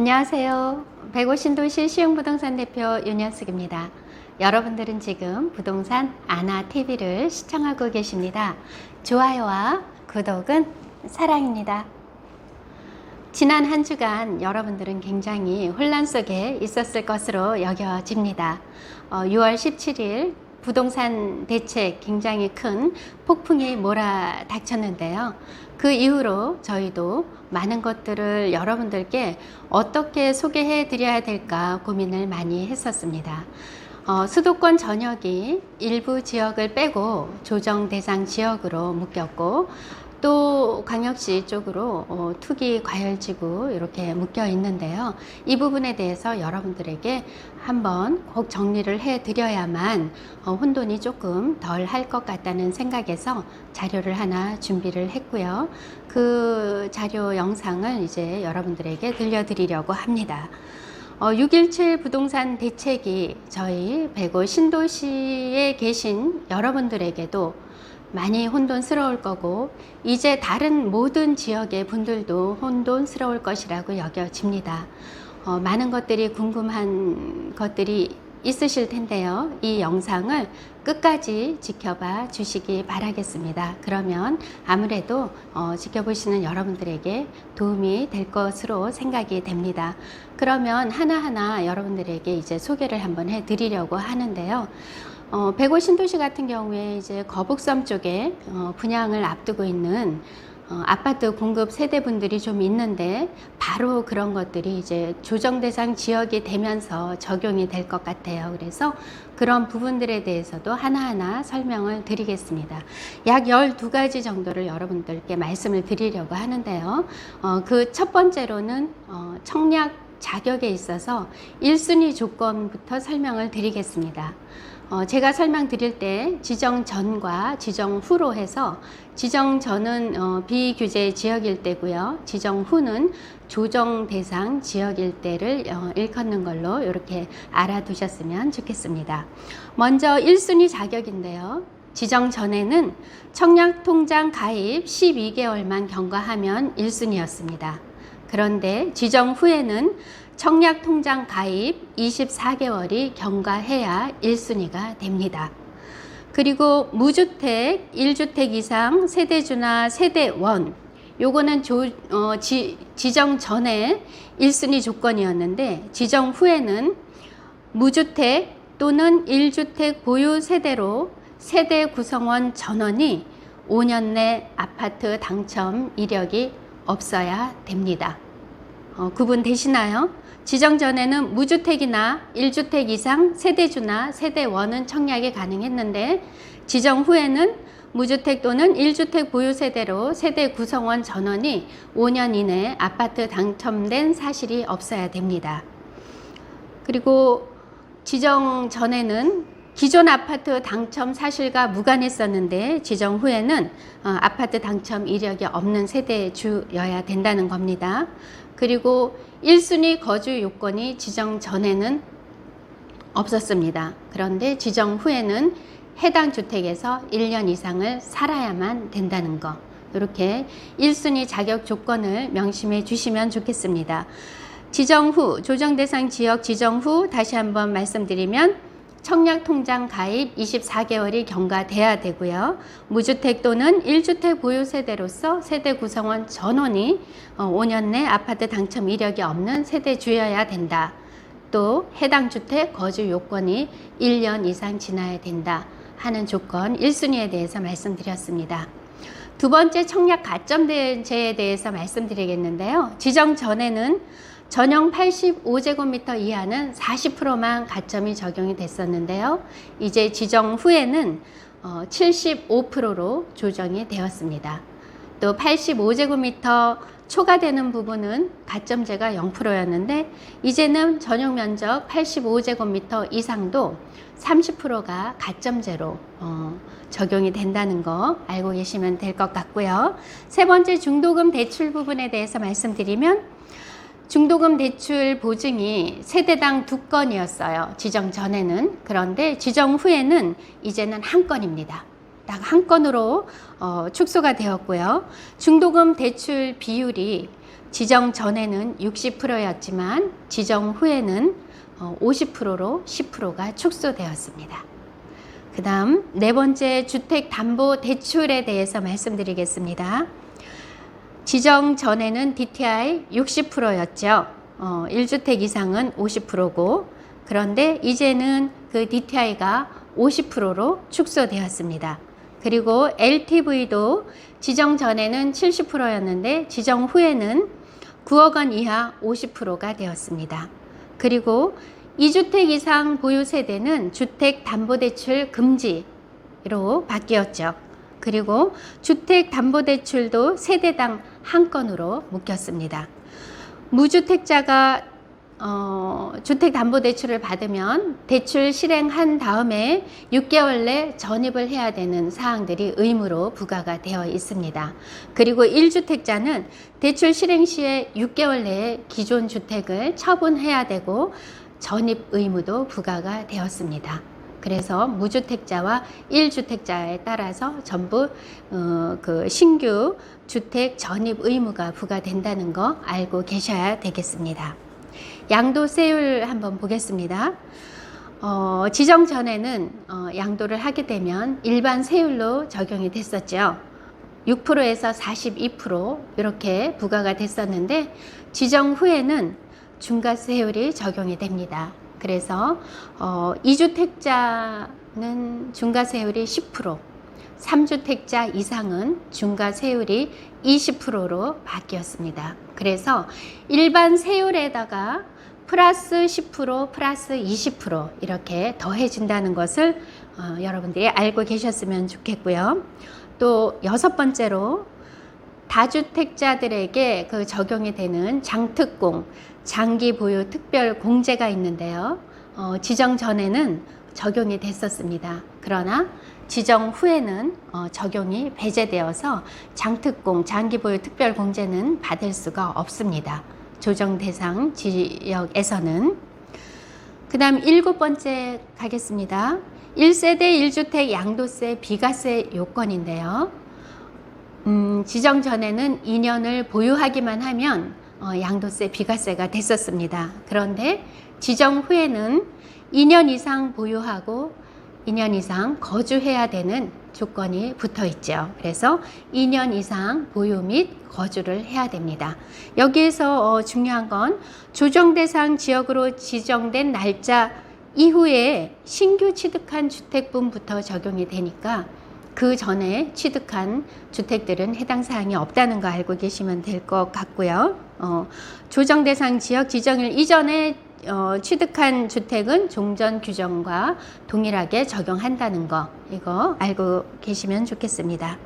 안녕하세요. 150도시 시흥부동산 대표 윤현숙입니다. 여러분들은 지금 부동산 아나TV를 시청하고 계십니다. 좋아요와 구독은 사랑입니다. 지난 한 주간 여러분들은 굉장히 혼란 속에 있었을 것으로 여겨집니다. 어, 6월 17일 부동산 대책 굉장히 큰 폭풍이 몰아닥쳤는데요. 그 이후로 저희도 많은 것들을 여러분들께 어떻게 소개해 드려야 될까 고민을 많이 했었습니다. 어, 수도권 전역이 일부 지역을 빼고 조정 대상 지역으로 묶였고 또 광역시 쪽으로 어, 투기 과열지구 이렇게 묶여 있는데요. 이 부분에 대해서 여러분들에게 한번 꼭 정리를 해 드려야만 어, 혼돈이 조금 덜 할 것 같다는 생각에서 자료를 하나 준비를 했고요. 그 자료 영상을 이제 여러분들에게 들려드리려고 합니다. 어, 617 부동산 대책이 저희 배구 신도시에 계신 여러분들에게도 많이 혼돈스러울 거고 이제 다른 모든 지역의 분들도 혼돈스러울 것이라고 여겨집니다. 어, 많은 것들이 궁금한 것들이 있으실 텐데요. 이 영상을 끝까지 지켜봐 주시기 바라겠습니다. 그러면 아무래도 어, 지켜보시는 여러분들에게 도움이 될 것으로 생각이 됩니다. 그러면 하나하나 여러분들에게 이제 소개를 한번 해 드리려고 하는데요. 어, 백오 신도시 같은 경우에 이제 거북섬 쪽에 어, 분양을 앞두고 있는 어, 아파트 공급 세대분들이 좀 있는데 바로 그런 것들이 이제 조정 대상 지역이 되면서 적용이 될 것 같아요. 그래서 그런 부분들에 대해서도 하나하나 설명을 드리겠습니다. 약 12가지 정도를 여러분들께 말씀을 드리려고 하는데요. 어, 그 첫 번째로는 어, 청약 자격에 있어서 1순위 조건부터 설명을 드리겠습니다. 어, 제가 설명드릴 때 지정 전과 지정 후로 해서 지정 전은 어, 비규제 지역일 때고요. 지정 후는 조정 대상 지역일 때를 어, 일컫는 걸로 이렇게 알아두셨으면 좋겠습니다. 먼저 1순위 자격인데요. 지정 전에는 청약 통장 가입 12개월만 경과하면 1순위였습니다. 그런데 지정 후에는 청약 통장 가입 24개월이 경과해야 1순위가 됩니다. 그리고 무주택, 1주택 이상 세대주나 세대원 요거는 조, 어, 지, 지정 전에 1순위 조건이었는데 지정 후에는 무주택 또는 1주택 보유 세대로 세대 구성원 전원이 5년 내 아파트 당첨 이력이 없어야 됩니다. 어, 구분 되시나요? 지정 전에는 무주택이나 1주택 이상 세대주나 세대원은 청약이 가능했는데 지정 후에는 무주택 또는 1주택 보유 세대로 세대 구성원 전원이 5년 이내 아파트 당첨된 사실이 없어야 됩니다. 그리고 지정 전에는 기존 아파트 당첨 사실과 무관했었는데 지정 후에는 어, 아파트 당첨 이력이 없는 세대주여야 된다는 겁니다. 그리고 1순위 거주 요건이 지정 전에는 없었습니다. 그런데 지정 후에는 해당 주택에서 1년 이상을 살아야만 된다는 거. 이렇게 1순위 자격 조건을 명심해 주시면 좋겠습니다. 지정 후, 조정 대상 지역 지정 후 다시 한번 말씀드리면 청약 통장 가입 24개월이 경과돼야 되고요. 무주택 또는 1주택 보유 세대로서 세대 구성원 전원이 5년 내 아파트 당첨 이력이 없는 세대주여야 된다. 또 해당 주택 거주 요건이 1년 이상 지나야 된다 하는 조건 1순위에 대해서 말씀드렸습니다. 두 번째 청약 가점제에 대해서 말씀드리겠는데요. 지정 전에는 전용 85제곱미터 이하는 40%만 가점이 적용이 됐었는데요. 이제 지정 후에는 75%로 조정이 되었습니다. 또 85제곱미터 초과되는 부분은 가점제가 0%였는데 이제는 전용 면적 85제곱미터 이상도 30%가 가점제로 어, 적용이 된다는 거 알고 계시면 될 것 같고요. 세 번째 중도금 대출 부분에 대해서 말씀드리면 중도금 대출 보증이 세대당 두 건이었어요. 지정 전에는. 그런데 지정 후에는 이제는 한 건입니다. 딱 한 건으로 어, 축소가 되었고요. 중도금 대출 비율이 지정 전에는 60%였지만 지정 후에는 어, 50%로 10%가 축소되었습니다. 그 다음 네 번째 주택담보대출에 대해서 말씀드리겠습니다. 지정 전에는 DTI 60%였죠. 어, 1주택 이상은 50%고 그런데 이제는 그 DTI가 50%로 축소되었습니다. 그리고 LTV도 지정 전에는 70%였는데 지정 후에는 9억 원 이하 50%가 되었습니다. 그리고 2주택 이상 보유 세대는 주택담보대출 금지로 바뀌었죠. 그리고 주택담보대출도 세대당 한 건으로 묶였습니다. 무주택자가 어, 주택담보대출을 받으면 대출 실행한 다음에 6개월 내 전입을 해야 되는 사항들이 의무로 부과가 되어 있습니다. 그리고 1주택자는 대출 실행 시에 6개월 내에 기존 주택을 처분해야 되고 전입 의무도 부과가 되었습니다. 그래서 무주택자와 1주택자에 따라서 전부 어, 그 신규 주택 전입 의무가 부과된다는 거 알고 계셔야 되겠습니다. 양도세율 한번 보겠습니다. 어, 지정 전에는 어, 양도를 하게 되면 일반 세율로 적용이 됐었죠. 6%에서 42% 이렇게 부과가 됐었는데 지정 후에는 중과세율이 적용이 됩니다. 그래서 어, 2주택자는 중과세율이 10%, 3주택자 이상은 중과세율이 20%로 바뀌었습니다. 그래서 일반 세율에다가 플러스 10% 플러스 20% 이렇게 더해진다는 것을 어, 여러분들이 알고 계셨으면 좋겠고요. 또 여섯 번째로 다주택자들에게 그 적용이 되는 장특공, 장기 보유 특별 공제가 있는데요. 어, 지정 전에는 적용이 됐었습니다. 그러나 지정 후에는 어, 적용이 배제되어서 장특공, 장기 보유 특별 공제는 받을 수가 없습니다. 조정 대상 지역에서는 그 다음 일곱 번째 가겠습니다. 1세대 1주택 양도세 비과세 요건인데요. 음, 지정 전에는 2년을 보유하기만 하면 어, 양도세 비과세가 됐었습니다. 그런데 지정 후에는 2년 이상 보유하고 2년 이상 거주해야 되는 조건이 붙어 있죠. 그래서 2년 이상 보유 및 거주를 해야 됩니다. 여기에서 어, 중요한 건 조정 대상 지역으로 지정된 날짜 이후에 신규 취득한 주택분부터 적용이 되니까 그 전에 취득한 주택들은 해당 사항이 없다는 거 알고 계시면 될 것 같고요. 어, 조정 대상 지역 지정일 이전에 어, 취득한 주택은 종전 규정과 동일하게 적용한다는 거 이거 알고 계시면 좋겠습니다.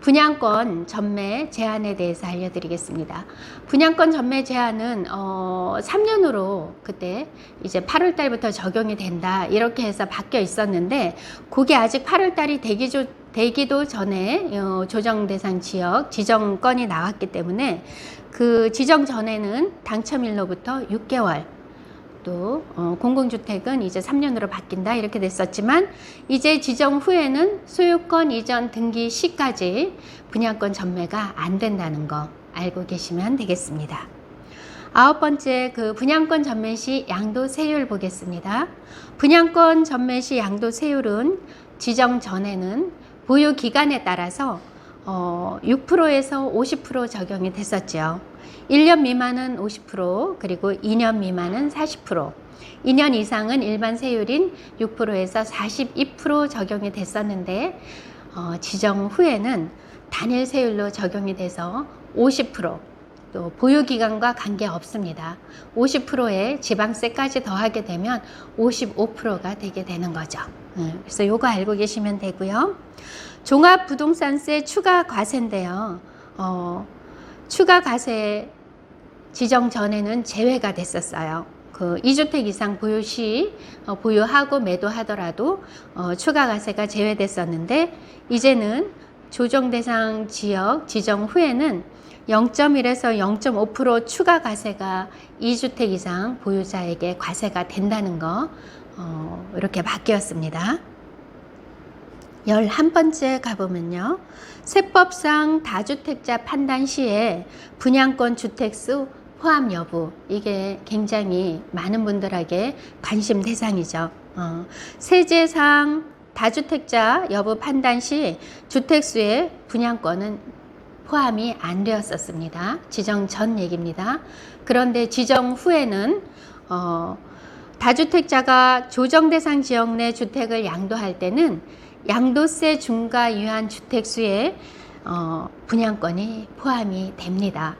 분양권 전매 제한에 대해서 알려드리겠습니다. 분양권 전매 제한은 어, 3년으로 그때 이제 8월 달부터 적용이 된다 이렇게 해서 바뀌어 있었는데 그게 아직 8월 달이 되기 조, 되기도 전에 어, 조정 대상 지역 지정권이 나왔기 때문에 그 지정 전에는 당첨일로부터 6개월 또 어, 공공주택은 이제 3년으로 바뀐다 이렇게 됐었지만 이제 지정 후에는 소유권 이전 등기 시까지 분양권 전매가 안 된다는 거 알고 계시면 되겠습니다. 아홉 번째 그 분양권 전매 시 양도 세율 보겠습니다. 분양권 전매 시 양도 세율은 지정 전에는 보유 기간에 따라서 어, 6%에서 50% 적용이 됐었죠. 1년 미만은 50%, 그리고 2년 미만은 40%, 2년 이상은 일반 세율인 6%에서 42% 적용이 됐었는데, 어, 지정 후에는 단일 세율로 적용이 돼서 50%, 또 보유기간과 관계 없습니다. 50%에 지방세까지 더하게 되면 55%가 되게 되는 거죠. 네, 그래서 요거 알고 계시면 되고요. 종합부동산세 추가 과세인데요. 어, 추가 과세 지정 전에는 제외가 됐었어요. 그 2주택 이상 보유 시 어, 보유하고 매도하더라도 어, 추가 과세가 제외됐었는데 이제는 조정 대상 지역 지정 후에는 0.1에서 0.5% 추가 과세가 2주택 이상 보유자에게 과세가 된다는 거 어, 이렇게 바뀌었습니다. 11번째 가보면요. 세법상 다주택자 판단 시에 분양권 주택수 포함 여부 이게 굉장히 많은 분들에게 관심 대상이죠. 어, 세제상 다주택자 여부 판단 시 주택수의 분양권은 포함이 안 되었었습니다. 지정 전 얘기입니다. 그런데 지정 후에는 어, 다주택자가 조정 대상 지역 내 주택을 양도할 때는 양도세 중과 유한 주택수에 어, 분양권이 포함이 됩니다.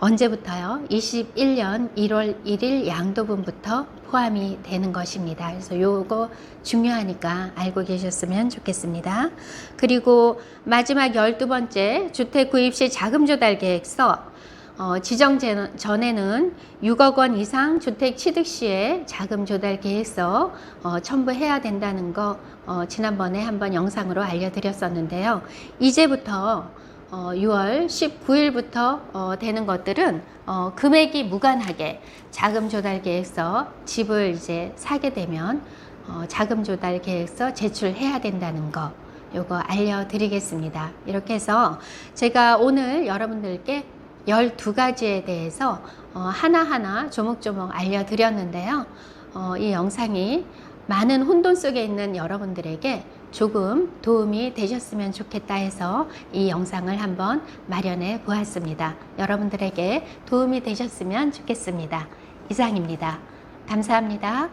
언제부터요? 21년 1월 1일 양도분부터 포함이 되는 것입니다. 그래서 요거 중요하니까 알고 계셨으면 좋겠습니다. 그리고 마지막 12번째 주택 구입 시 자금 조달 계획서 어, 지정 제- 전에는 6억 원 이상 주택 취득 시에 자금 조달 계획서 어, 첨부해야 된다는 거 어, 지난번에 한번 영상으로 알려드렸었는데요. 이제부터 어, 6월 19일부터 어, 되는 것들은 어, 금액이 무관하게 자금 조달 계획서 집을 이제 사게 되면 어, 자금 조달 계획서 제출해야 된다는 거 요거 알려드리겠습니다. 이렇게 해서 제가 오늘 여러분들께 12가지에 대해서 어, 하나하나 조목조목 알려드렸는데요. 어, 이 영상이 많은 혼돈 속에 있는 여러분들에게 조금 도움이 되셨으면 좋겠다 해서 이 영상을 한번 마련해 보았습니다. 여러분들에게 도움이 되셨으면 좋겠습니다. 이상입니다. 감사합니다.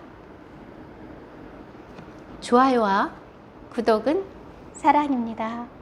좋아요와 구독은 사랑입니다.